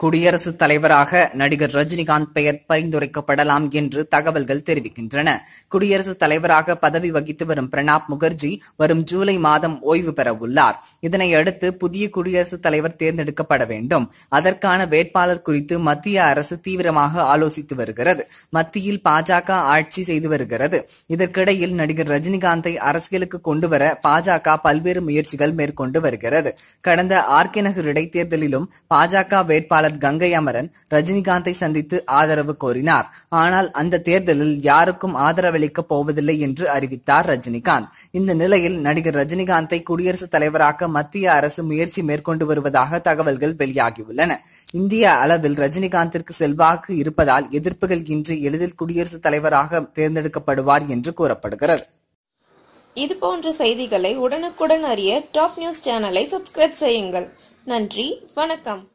குடியரசுத் தலைவராக நடிகர் ரஜினிகாந்த் பெயர் பரிந்துரைக்கப்படலாம் என்று தகவல்கள் தெரிவிக்கின்றன. குடியரசுத் தலைவராக பதவி வகித்து வரும் பிரணாப் முகர்ஜி வரும் ஜூலை மாதம் ஓய்வு பெற உள்ளார் இதனையடுத்து புதிய குடியரசுத் தலைவர் தேர்ந்தெடுக்கப்பட வேண்டும். அதற்கான வேட்பாளர் குறித்து மத்திய அரசு தீவிரமாக ஆலோசித்து வருகிறது. மத்தியில் பாஜக ஆட்சி செய்து வருகிறது. இதற்கிடையில் நடிகர் ரஜினிகாந்தை அரசியலுக்கு கொண்டுவர பாஜக பல்வேறு முயற்சிகள் மேற்கொண்டு வருகிறது. கடந்த ஆர்கே நகர் இடைத்தேர்தலிலும் பாஜக வேட்பாளர் கங்கை அமரன் ரஜினிகாந்தை சந்தித்து ஆதரவு கோரினார். ஆனால் அந்த தேர்தலில் யாருக்கும் ஆதரவளிக்க போவதில்லை என்று அறிவித்தார் ரஜினிகாந்த். இந்த நிலையில் நடிகர் ரஜினிகாந்தை குடியரசுத் தலைவராக்க மத்திய அரசு முயற்சி மேற்கொண்டு வருவதாக தகவல்கள் வெளியாகியுள்ளன. இந்திய அளவில் ரஜினிகாந்திற்கு செல்வாக்கு இருப்பதால் எதிர்ப்புகள் இன்றி எளிதில் குடியரசுத் தலைவராக தேர்ந்தெடுக்கப்படுவார் என்று கூறப்படுகிறது. இது போன்ற செய்திகளை உடனுக்குடன் அறிய டாப் நியூஸ் சேனலை சப்ஸ்கிரைப் செய்யுங்கள். நன்றி வணக்கம்.